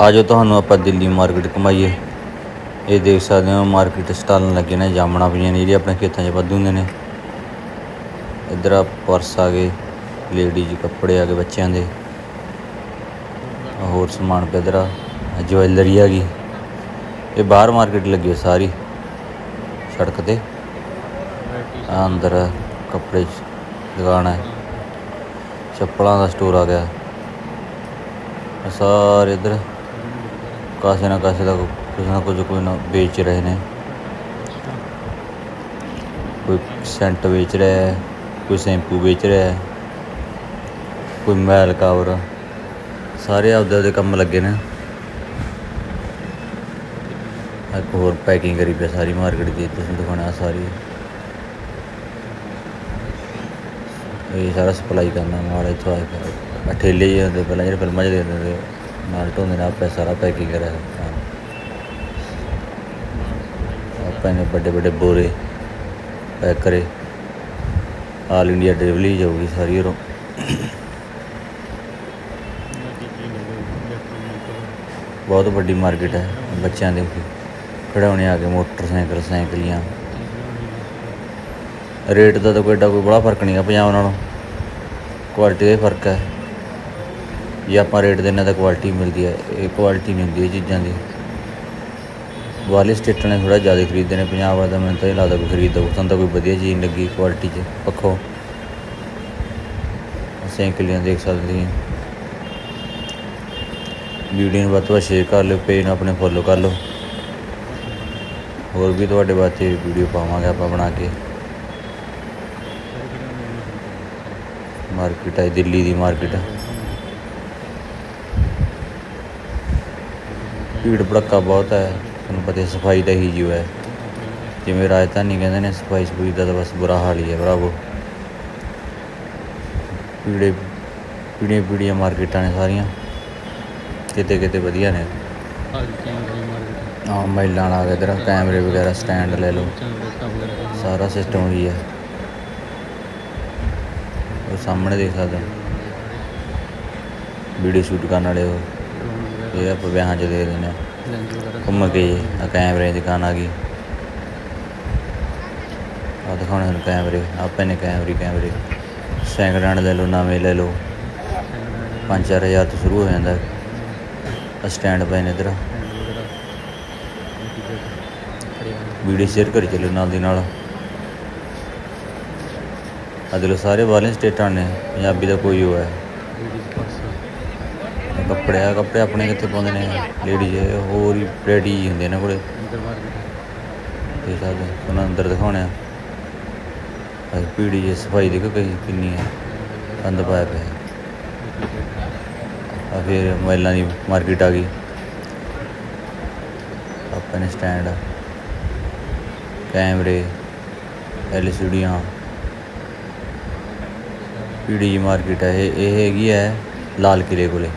ਆਜੋ ਤੁਹਾਨੂੰ ਆਪਾਂ ਦਿੱਲੀ ਮਾਰਕੀਟ ਘੁਮਾਈਏ। ਇਹ ਦੇਖ ਸਕਦੇ ਹੋ, ਮਾਰਕੀਟ ਸਟਾਲਾਂ ਲੱਗੇ ਨੇ, ਜਾਮਣਾ ਪਈਆਂ ਨੇ ਜਿਹੜੇ ਆਪਣੇ ਖੇਤਾਂ 'ਚ ਵੱਧ ਹੁੰਦੇ ਨੇ। ਇੱਧਰ ਆ ਪਰਸ ਆ ਗਏ, ਲੇਡੀਜ਼ ਕੱਪੜੇ ਆ ਗਏ ਬੱਚਿਆਂ ਦੇ। ਹੋਰ ਸਮਾਨ ਪਿਆ ਇੱਧਰ ਆ, ਜਵੈਲਰੀ ਆ ਗਈ। ਇਹ ਬਾਹਰ ਮਾਰਕੀਟ ਲੱਗੀ ਹੈ ਸਾਰੀ, ਸੜਕ ਤੇ। ਅੰਦਰ ਕੱਪੜੇ ਦੁਕਾਨ ਹੈ। ਚੱਪਲਾਂ ਦਾ ਸਟੋਰ ਆ ਗਿਆ। ਸਾਰੇ ਇੱਧਰ ਕਾਸੇ ਨਾ ਕਾਸੇ ਦਾ ਕੁਝ ਨਾ ਕੁਝ ਕੋਈ ਨਾ ਵੇਚ ਰਹੇ ਨੇ। ਕੋਈ ਸੈਂਟ ਵੇਚ ਰਿਹਾ ਹੈ, ਕੋਈ ਸ਼ੈਂਪੂ ਵੇਚ ਰਿਹਾ ਹੈ, ਕੋਈ ਮੈਲ ਕਵਰ ਸਾਰੇ ਆਪਦੇ ਆਪਦੇ ਕੰਮ ਲੱਗੇ ਨੇ। ਇੱਕ ਹੋਰ ਪੈਕਿੰਗ ਕਰੀ ਪਿਆ ਸਾਰੀ ਮਾਰਕੀਟ ਦੀ, ਤੁਸੀਂ ਦਿਖਾਉਣਾ ਸਾਰੀ। ਇਹ ਸਾਰਾ ਸਪਲਾਈ ਕਰਨਾ ਮਾਲ ਇੱਥੋਂ ਆ ਕੇ। ਠੇਲੇ ਜਿਹੇ ਹੁੰਦੇ, ਪਹਿਲਾਂ ਜਿਹੜੇ ਫਿਲਮਾਂ 'ਚ ਦੇ ਦਿੰਦੇ ਸੀ, ਨਾਲ ਢੋਂਦੇ ਨਾਲ ਆਪੇ ਸਾਰਾ ਪੈਕਿੰਗ ਕਰਿਆ ਹੋਇਆ। ਆਪਾਂ ਨੇ ਵੱਡੇ ਵੱਡੇ ਬੋਰੇ ਪੈਕ ਕਰੇ। ਆਲ ਇੰਡੀਆ ਡਿਲੀਵਰੀ ਜਾਊਗੀ ਸਾਰੀ ਉਰੋਂ। ਬਹੁਤ ਵੱਡੀ ਮਾਰਕੀਟ ਹੈ ਬੱਚਿਆਂ ਦੇ। ਖਿਡੌਣੇ ਆ ਕੇ ਮੋਟਰਸਾਈਕਲ ਸਾਈਕਲੀਆਂ। ਰੇਟ ਦਾ ਤਾਂ ਕੋਈ ਏਡਾ ਕੋਈ ਬੜਾ ਫ਼ਰਕ ਨਹੀਂ ਆ ਪੰਜਾਬ ਨਾਲੋਂ। ਕੁਆਲਿਟੀ ਦਾ ਹੀ ਫ਼ਰਕ ਹੈ। ਜੇ ਆਪਾਂ ਰੇਟ ਦਿੰਦੇ ਤਾਂ ਕੁਆਲਿਟੀ ਮਿਲਦੀ ਹੈ, ਇਹ ਕੁਆਲਿਟੀ ਨਹੀਂ ਹੁੰਦੀ ਇਹ ਚੀਜ਼ਾਂ ਦੀ। ਵਾਲੇ ਸਟੇਟਾਂ ਨੇ ਥੋੜਾ ਜ਼ਿਆਦਾ ਖਰੀਦਦੇ ਨੇ ਪੰਜਾਬ ਵਾਲਾ ਤਾਂ ਮੈਨੂੰ ਤਾਂ ਇਹ ਲੱਗਦਾ ਕੋਈ ਖਰੀਦਦਾ ਹੋਊ। ਸਾਨੂੰ ਤਾਂ ਕੋਈ ਵਧੀਆ ਚੀਜ਼ ਨਹੀਂ ਲੱਗੀ ਕੁਆਲਿਟੀ 'ਚ, ਪੱਖੋਂ। ਸਾਈਕਲੀਆਂ ਦੇਖ ਸਕਦੇ ਹੋ। ਵੀਡੀਓ ਨੂੰ ਵੱਧ ਤੋਂ ਵੱਧ ਸ਼ੇਅਰ ਕਰ ਲਿਓ ਪੇਜ ਨੂੰ ਆਪਣੇ ਫੋਲੋ ਕਰ ਲਓ। ਹੋਰ ਵੀ ਤੁਹਾਡੇ ਵਾਸਤੇ ਵੀਡੀਓ ਪਾਵਾਂਗੇ ਆਪਾਂ ਬਣਾ ਕੇ। ਮਾਰਕੀਟ ਹੈ ਦਿੱਲੀ ਦੀ ਮਾਰਕੀਟ ਭੀੜ ਭੜੱਕਾ ਬਹੁਤ ਹੈ ਤੁਹਾਨੂੰ ਪਤਾ ਹੈ ਸਫ਼ਾਈ ਦਾ ਹੀ ਜੀਵ ਹੈ। ਜਿਵੇਂ ਰਾਜਧਾਨੀ ਕਹਿੰਦੇ ਨੇ ਸਫ਼ਾਈ ਸਫੂਈ ਦਾ ਤਾਂ ਬਸ ਬੁਰਾ ਹਾਲ ਹੀ ਹੈ ਭਰਾਵੋ। ਪੀੜੇ ਪੀੜੀਆਂ ਪੀੜੀਆਂ ਮਾਰਕੀਟਾਂ ਨੇ ਸਾਰੀਆਂ। ਕਿਤੇ ਕਿਤੇ ਵਧੀਆ ਨੇ। ਹਾਂ। ਮਹਿਲਾਂ ਵਾਲਾ ਇਧਰ ਕੈਮਰੇ ਵਗੈਰਾ ਸਟੈਂਡ ਲੈ ਲਓ। ਸਾਰਾ ਸਿਸਟਮ ਹੀ ਹੈ। ਉਹ ਸਾਹਮਣੇ ਦੇਖ ਸਕਦੇ ਵੀਡੀਓ ਸ਼ੂਟ ਕਰਨ ਵਾਲੇ ਉਹ। ਇਹ ਆਪਾਂ ਵਿਆਹਾਂ 'ਚ ਦੇ ਦਿੰਦੇ ਹਾਂ ਘੁੰਮ ਕੇ ਆ ਕੈਮਰੇ ਦੀ ਦੁਕਾਨ ਆ ਗਈ। ਆ ਦਿਖਾਉਣੇ ਹੁਣ ਕੈਮਰੇ, ਆਪੇ ਨੇ ਕੈਮਰੇ ਕੈਮਰੇ। ਸੈਕਿੰਡ ਹੈਂਡ ਲੈ ਲਓ, ਨਵੇਂ ਲੈ ਲਓ। 5-4000 ਤੋਂ ਸ਼ੁਰੂ ਹੋ ਜਾਂਦਾ। ਆ ਸਟੈਂਡ ਪਏ ਨੇ ਇੱਧਰ। ਵੀਡੀਓ ਸ਼ੇਅਰ ਕਰੀ ਚੱਲੋ ਨਾਲ ਦੀ ਨਾਲ। ਅਦਲ ਸਾਰੇ ਵਾਲੇ ਸਟੇਟਾਂ ਨੇ, ਪੰਜਾਬੀ ਦਾ ਕੋਈ ਉਹ ਹੈ। ਕੱਪੜੇ ਆ ਕੱਪੜੇ ਆਪਣੇ ਕਿੱਥੇ ਪਾਉਂਦੇ ਨੇ? ਲੇਡੀਜ਼ ਹੋਰ ਹੀ ਰੈਡੀ ਹੁੰਦੇ ਨੇ ਕੋਲੇ। ਤੇ ਸਾਡੇ ਉਹਨਾਂ ਅੰਦਰ ਦਿਖਾਉਣੇ ਆ। ਪੀੜੀ ਜੇ ਸਫ਼ਾਈ ਦੇਖੋ ਕਈ ਕਿੰਨੀ ਹੈ ਗੰਦ ਪਾਇਆ ਪਿਆ। ਆ ਫਿਰ ਮੋਬਾਈਲਾਂ ਦੀ ਮਾਰਕੀਟ ਆ ਗਈ। ਆਪਣੇ ਸਟੈਂਡ, ਕੈਮਰੇ, ਐਲਸੀਡੀਆਂ। ਪੀੜੀ ਜੀ ਮਾਰਕੀਟ ਹੈ ਇਹ ਇਹ ਹੈਗੀ ਹੈ ਲਾਲ ਕਿਲੇ ਕੋਲੇ।